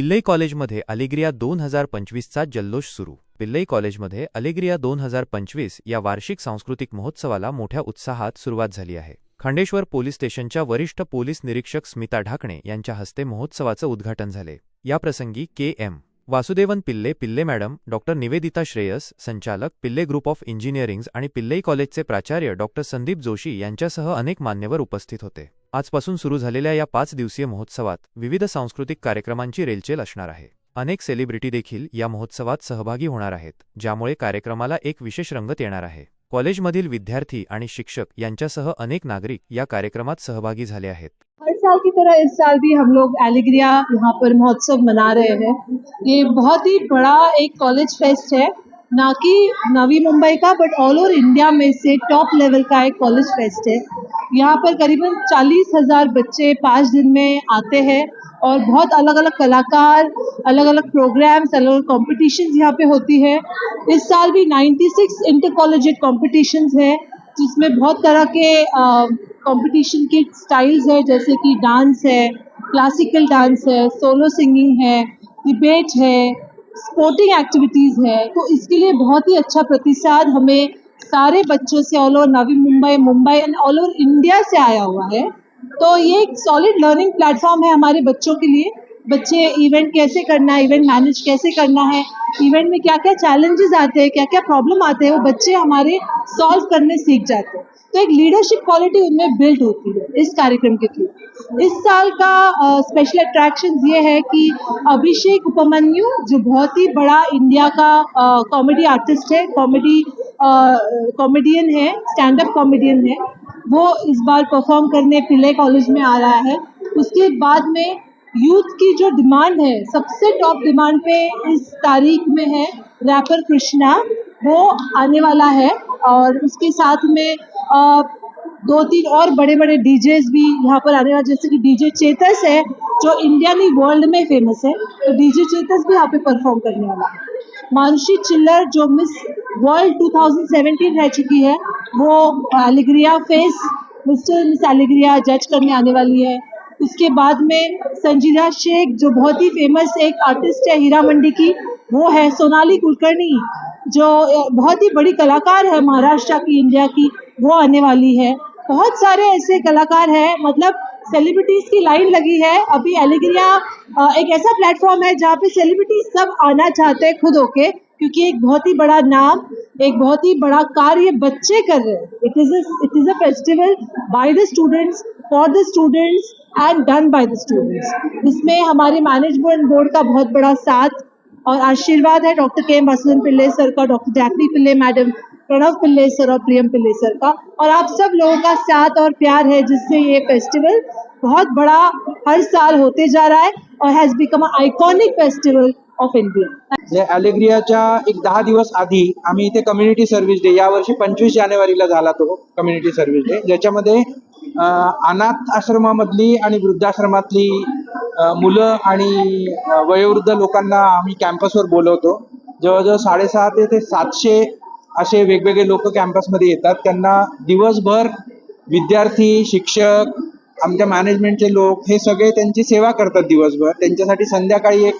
पिल्लई कॉलेजमध्ये अलिग्रिया दोन हजार पंचवीसचा जल्लोष सुरू. पिल्लई कॉलेजमध्ये अलिग्रिया दोन हजार पंचवीस या वार्षिक सांस्कृतिक महोत्सवाला मोठ्या उत्साहात सुरुवात झाली आहे. खंडेश्वर पोलीस स्टेशनच्या वरिष्ठ पोलीस निरीक्षक स्मिता ढाकणे यांच्या हस्ते महोत्सवाचं उद्घाटन झाले. याप्रसंगी के एम. वासुदेवन पिल्ले पिल्ले मॅडम डॉक्टर निवेदिता श्रेयस संचालक पिल्ले ग्रुप ऑफ इंजिनिअरिंग्ज आणि पिल्लई कॉलेजचे प्राचार्य डॉक्टर संदीप जोशी यांच्यासह अनेक मान्यवर उपस्थित होते. आजपासून सुरू झालेल्या या पाच दिवसीय महोत्सवात विविध सांस्कृतिक कार्यक्रमांची रेलचेल असणार आहे. अनेक सेलिब्रिटी देखील या महोत्सवात सहभागी होणार आहेत ज्यामुळे कार्यक्रमाला एक विशेष रंगत येणार आहे. कॉलेजमधील विद्यार्थी आणि शिक्षक यांच्यासह अनेक नागरिक या कार्यक्रमात सहभागी झाले आहेत. हर साल की तरह इस साल भी हम लोग एलिग्रिया यहाँ पर महोत्सव मना रहे हैं। ये बहुत ही बड़ा एक कॉलेज फेस्ट है। ना कि नवी मुंबई का बट ऑल ओवर इंडिया में से टॉप लेवल का एक कॉलेज फेस्ट है। यहाँ पर करीबन चालीस हज़ार बच्चे पाँच दिन में आते हैं और बहुत अलग अलग कलाकार अलग अलग प्रोग्राम्स अलग अलग कॉम्पिटिशन्स यहाँ पे होती है। इस साल भी 96 इंटर कॉलेज कॉम्पिटिशन्स है, जिसमें बहुत तरह के कॉम्पिटिशन के स्टाइल्स है, जैसे कि डांस है क्लासिकल डांस है सोलो सिंगिंग है डिबेट है स्पोर्टिंग एक्टिविटीज़ है तो इसके लिए बहुत ही अच्छा प्रतिसाद हमें सारे बच्चों से all over Navi Mumbai Mumbai and all over India से आया हुआ है। तो ये एक सॉलिड लर्निंग प्लेटफॉर्म है हमारे बच्चों के लिए। बच्चे इवेंट कैसे करना है इवेंट मैनेज कैसे करना है इवेंट में क्या क्या चैलेंजेस आते हैं क्या क्या प्रॉब्लम आते हैं वो बच्चे हमारे सॉल्व करने सीख जाते हैं। तो एक लीडरशिप क्वालिटी उनमें बिल्ड होती है इस कार्यक्रम के थ्रू। इस साल का स्पेशल uh, अट्रैक्शन ये है कि अभिषेक उपमन्यु जो बहुत ही बड़ा इंडिया का कॉमेडी uh, आर्टिस्ट है कॉमेडी कॉमेडियन uh, है स्टैंड अप कॉमेडियन है वो इस बार परफॉर्म करने पिल्ले कॉलेज में आ रहा है। उसके बाद में यूथ की जो डिमांड है सबसे टॉप डिमांड पे इस तारीख में है रैपर कृष्णा। वो आने वाला है और उसके साथ में अ, दो तीन और बड़े बड़े डीजेस भी यहाँ पर आने वाले जैसे कि डीजे चेतस है जो इंडिया नहीं वर्ल्ड में फ़ेमस है तो डीजे चेतस भी यहाँ पे परफॉर्म करने वाला है। मानुषी चिल्लर जो मिस वर्ल्ड 2017 रह चुकी है वो Alegria face mister miss Alegria जज करने आने वाली है। उसके बाद में संजीदा शेख, जो बहुत ही फ़ेमस एक आर्टिस्ट है हीरा मंडी की, वो है सोनाली कुलकर्णी, जो बहुत ही बड़ी कलाकार है महाराष्ट्र की, इंडिया की, वो आने वाली है। बहुत सारे ऐसे कलाकार हैं मतलब सेलिब्रिटीज की लाइन लगी है। अभी एलिग्रिया एक ऐसा प्लेटफॉर्म है जहाँ पे सेलिब्रिटीज सब आना चाहते हैं खुद होके, क्योंकि एक बहुत ही बड़ा नाम, एक बहुत ही बड़ा कार्य बच्चे कर रहे हैं। It is it is a festival by the students for the students and done by the students इसमें हमारे मैनेजमेंट बोर्ड का बहुत बड़ा साथ और आशीर्वाद है डॉक्टर के एम वसुदन पिल्ले सर का डॉक्टर जैकली पिल्ले मैडम प्रणव पिल्ले सर और प्रियम पिल्ले सर का। और आप सब लोगों का साथ और प्यार है जिससे ये फेस्टिवल बहुत बड़ा हर साल होते जा रहा है और has become iconic festival of India अलेग्रियाच्या एक दहा दिवस आधी आम्ही इथे कम्युनिटी सर्व्हिस डे यावर्षी पंचवीस जानेवारीला झाला तो कम्युनिटी सर्व्हिस डे ज्याच्यामध्ये अनाथ आश्रमामधली आणि वृद्धाश्रमातली मुलं आणि वयोवृद्ध लोकांना आम्ही कॅम्पसवर बोलवतो. जवळजवळ साडेसहा ते ते सातशे असे वेगवेगळे लोक कॅम्पसमध्ये येतात. त्यांना दिवसभर विद्यार्थी शिक्षक आमच्या मॅनेजमेंटचे लोक हे सगळे त्यांची सेवा करतात दिवसभर. त्यांच्यासाठी संध्याकाळी एक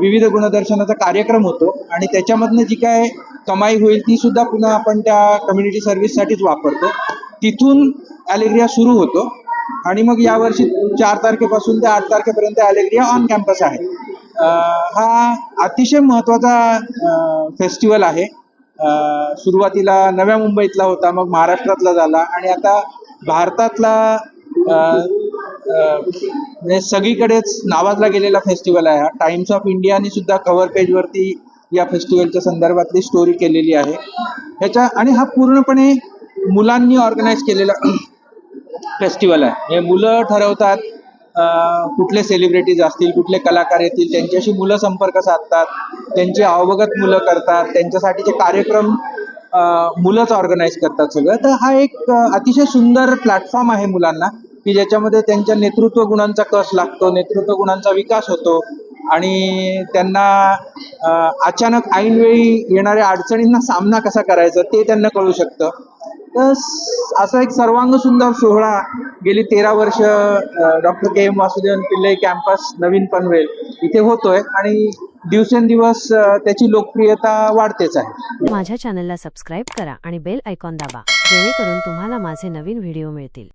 विविध गुणदर्शनाचा कार्यक्रम होतो आणि त्याच्यामधनं जी काय कमाई होईल ती सुद्धा पुन्हा आपण त्या कम्युनिटी सर्व्हिससाठीच वापरतो. तिथून ॲलेग्रिया सुरू होतो आणि मग यावर्षी चार तारखेपासून ते आठ तारखेपर्यंत ॲलेग्रिया ऑन कॅम्पस आहे. हा अतिशय महत्त्वाचा फेस्टिवल आहे. सुरुवातीला नव्या मुंबईतला होता मग महाराष्ट्रातला झाला आणि आता भारतातला म्हणजे सगळीकडेच नावाजला गेलेला फेस्टिवल आहे हा. टाइम्स ऑफ इंडियाने सुद्धा कव्हर पेजवरती या फेस्टिवलच्या संदर्भातली स्टोरी केलेली आहे. ह्याच्या आणि हा पूर्णपणे मुलांनी ऑर्गनाईज केलेला फेस्टिवल आहे. हे मुलं ठरवतात कुठले सेलिब्रिटीज असतील कुठले कलाकार येतील त्यांच्याशी मुलं संपर्क साधतात त्यांची अवगत मुलं करतात त्यांच्यासाठीचे कार्यक्रम मुलंच ऑर्गनाईज करतात सगळं. तर हा एक अतिशय सुंदर प्लॅटफॉर्म आहे मुलांना. की ज्याच्यामध्ये त्यांच्या नेतृत्व गुणांचा कस लागतो नेतृत्व गुणांचा विकास होतो आणि त्यांना अचानक ऐनवेळी येणाऱ्या अडचणींना सामना कसा करायचा ते त्यांना कळू शकतं. तर असा एक सर्वांग सुंदर सोहळा गेली तेरा वर्ष डॉक्टर के एम वासुदेवन पिल्ले कॅम्पस नवीन पनवेल इथे होतोय आणि दिवसेंदिवस त्याची लोकप्रियता वाढतेच आहे. माझ्या चॅनलला सबस्क्राईब करा आणि बेल ऐकॉन दाबा जेणेकरून तुम्हाला माझे नवीन व्हिडिओ मिळतील.